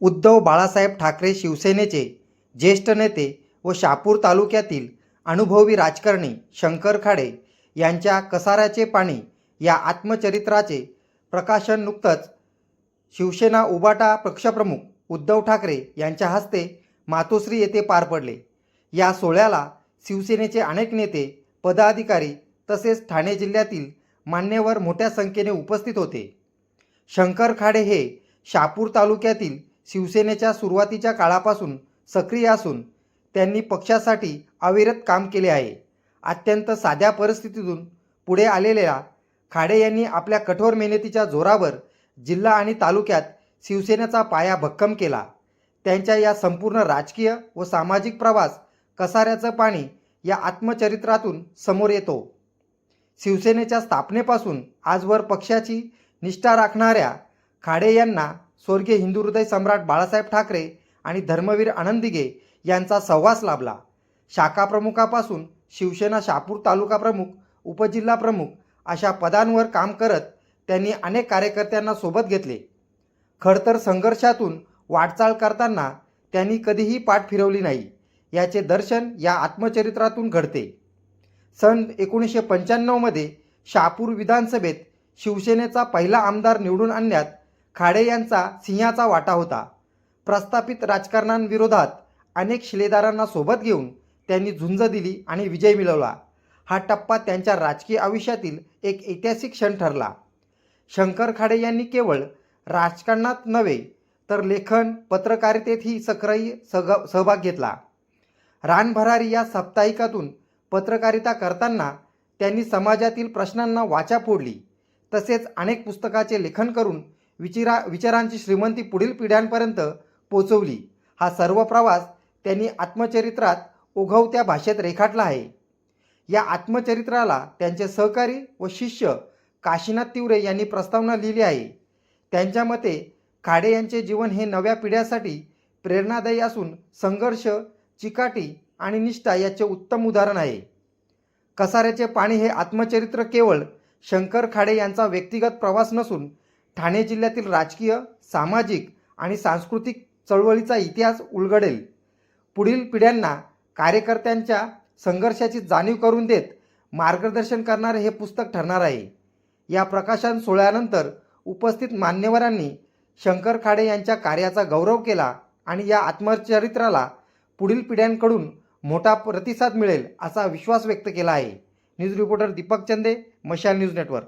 उद्धव बाळासाहेब ठाकरे शिवसेनेचे ज्येष्ठ नेते व शापूर तालुक्यातील अनुभवी राजकारणी शंकर खाडे यांच्या कसाऱ्याचे पाणी या आत्मचरित्राचे प्रकाशन नुकतंच शिवसेना उबाटा पक्षप्रमुख उद्धव ठाकरे यांच्या हस्ते मातोश्री येथे पार पडले. या सोहळ्याला शिवसेनेचे अनेक नेते पदाधिकारी तसेच ठाणे जिल्ह्यातील मान्यवर मोठ्या संख्येने उपस्थित होते. शंकर खाडे हे शापूर तालुक्यातील शिवसेनेच्या सुरुवातीच्या काळापासून सक्रिय असून त्यांनी पक्षासाठी अविरत काम केले आहे. अत्यंत साध्या परिस्थितीतून पुढे आलेल्या खाडे यांनी आपल्या कठोर मेहनतीच्या जोरावर जिल्हा आणि तालुक्यात शिवसेनेचा पाया भक्कम केला. त्यांच्या या संपूर्ण राजकीय व सामाजिक प्रवास कसाऱ्याचं पाणी या आत्मचरित्रातून समोर येतो. शिवसेनेच्या स्थापनेपासून आजवर पक्षाची निष्ठा राखणाऱ्या खाडे यांना स्वर्गीय हिंदू हृदय सम्राट बाळासाहेब ठाकरे आणि धर्मवीर आनंदिगे यांचा सहवास लाभला. शाखा प्रमुखापासून शिवसेना शापूर तालुका प्रमुख उपजिल्हा प्रमुख अशा पदांवर काम करत त्यांनी अनेक कार्यकर्त्यांना सोबत घेतले. खडतर संघर्षातून वाटचाल करताना त्यांनी कधीही पाठ फिरवली नाही. याचे दर्शन या आत्मचरित्रातून घडते. सन एकोणीसशे पंच्याण्णवमध्ये शहापूर विधानसभेत शिवसेनेचा पहिला आमदार निवडून आणण्यात खाडे यांचा सिंहाचा वाटा होता. प्रस्थापित राजकारणांविरोधात अनेक शिलेदारांना सोबत घेऊन त्यांनी झुंज दिली आणि विजय मिळवला. हा टप्पा त्यांच्या राजकीय आयुष्यातील एक ऐतिहासिक क्षण ठरला. शंकर खाडे यांनी केवळ राजकारणात नव्हे तर लेखन पत्रकारितेतही सक्रिय सग सहभाग घेतला. रानभरारी या साप्ताहिकातून पत्रकारिता करताना त्यांनी समाजातील प्रश्नांना वाचा फोडली. तसेच अनेक पुस्तकाचे लेखन करून विचिरा विचारांची श्रीमंती पुढील पिढ्यांपर्यंत पोचवली. हा सर्व प्रवास त्यांनी आत्मचरित्रात उघवत्या भाषेत रेखाटला आहे. या आत्मचरित्राला त्यांचे सहकारी व शिष्य काशीनाथ तिवरे यांनी प्रस्तावना लिहिली आहे. त्यांच्या मते खाडे यांचे जीवन हे नव्या पिढ्यासाठी प्रेरणादायी असून संघर्ष चिकाटी आणि निष्ठा याचे उत्तम उदाहरण आहे. कसाऱ्याचे पाणी हे आत्मचरित्र केवळ शंकर खाडे यांचा व्यक्तिगत प्रवास नसून ठाणे जिल्ह्यातील राजकीय सामाजिक आणि सांस्कृतिक चळवळीचा इतिहास उलगडेल. पुढील पिढ्यांना कार्यकर्त्यांच्या संघर्षाची जाणीव करून देत मार्गदर्शन करणारे हे पुस्तक ठरणार आहे. या प्रकाशन सोहळ्यानंतर उपस्थित मान्यवरांनी शंकर खाडे यांच्या कार्याचा गौरव केला आणि या आत्मचरित्राला पुढील पिढ्यांकडून मोठा प्रतिसाद मिळेल असा विश्वास व्यक्त केला आहे. न्यूज रिपोर्टर दीपक चंदे मशाल न्यूज नेटवर्क.